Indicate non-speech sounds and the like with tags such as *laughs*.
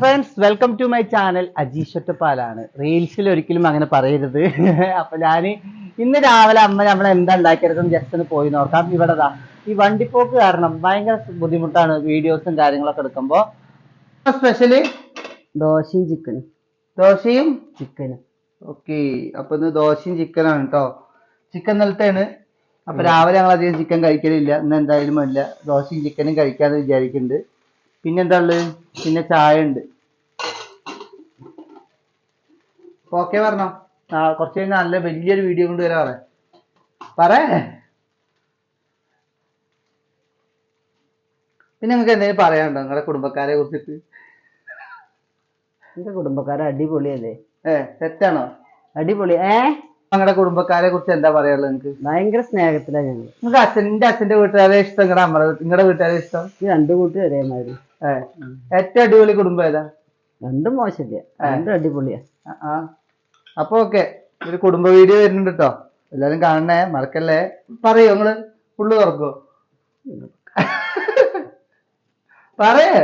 Friends welcome to my channel Ajeesh ഒറ്റപ്പാലാണ് റീൽസിൽ ഒരിക്കലും അങ്ങനെ പറയരുത്. *laughs* അപ്പൊ ഞാൻ ഇന്ന് രാവിലെ അമ്മ നമ്മൾ എന്താ ഉണ്ടാക്കിയെടുക്കും ജസ്റ്റ് ഒന്ന് പോയി നോക്കാം. ഇവിടെ ഈ വണ്ടിപ്പോക്ക് കാരണം ഭയങ്കര ബുദ്ധിമുട്ടാണ് വീഡിയോസും കാര്യങ്ങളൊക്കെ എടുക്കുമ്പോ. സ്പെഷ്യൽ ദോശയും ചിക്കനും. ദോശയും ചിക്കനും. ഓക്കെ അപ്പൊ ഇന്ന് ദോശയും ചിക്കനാണ് കേട്ടോ ചിക്കൻ നിലത്താണ് അപ്പൊ രാവിലെ ഞങ്ങൾ അധികം ചിക്കൻ കഴിക്കലില്ല. ഇന്ന് എന്തായാലും ഇല്ല. ദോശയും ചിക്കനും കഴിക്കാന്ന് വിചാരിക്കുന്നുണ്ട് പിന്നെന്താ ഉള്ളത് പിന്നെ ചായ ഉണ്ട് ഓക്കെ പറഞ്ഞോ. ആ കുറച്ച് കഴിഞ്ഞാൽ നല്ല വലിയൊരു വീഡിയോ കൊണ്ട് വരാ പറ പറേ. പിന്നെ നിങ്ങൾക്ക് എന്തെങ്കിലും പറയാനുണ്ടോ നിങ്ങളുടെ കുടുംബക്കാരെ കുറിച്ചിട്ട്? നിങ്ങളുടെ കുടുംബക്കാരെ അടിപൊളിയല്ലേ? ഏ തെറ്റാണോ? അടിപൊളി. ഏ? നിങ്ങളുടെ കുടുംബക്കാരെ കുറിച്ച് എന്താ പറയാനുള്ളത് നിങ്ങൾക്ക് ഭയങ്കര സ്നേഹത്തിലാണ് ഞങ്ങൾ നിങ്ങൾക്ക് അച്ഛന്റെ അച്ഛന്റെ വീട്ടുകാരെ ഇഷ്ടം നിങ്ങളുടെ അമ്മ നിങ്ങളുടെ വീട്ടുകാരെ ഇഷ്ടം? ഈ രണ്ടു കൂട്ടി ഒരേമാതിരി. ഏ. ഏറ്റവും അടിപൊളി കുടുംബം ഏതാ? രണ്ടും മോശമില്ല. രണ്ടും അടിപൊളിയാ. ആ, ആ. അപ്പൊ ഓക്കെ ഒരു കുടുംബ വീഡിയോ വരുന്നുണ്ട് കേട്ടോ എല്ലാരും കാണണേ മറക്കല്ലേ? പറയോ നിങ്ങൾ? ഫുള്ള് തുറക്കോ പറയേ.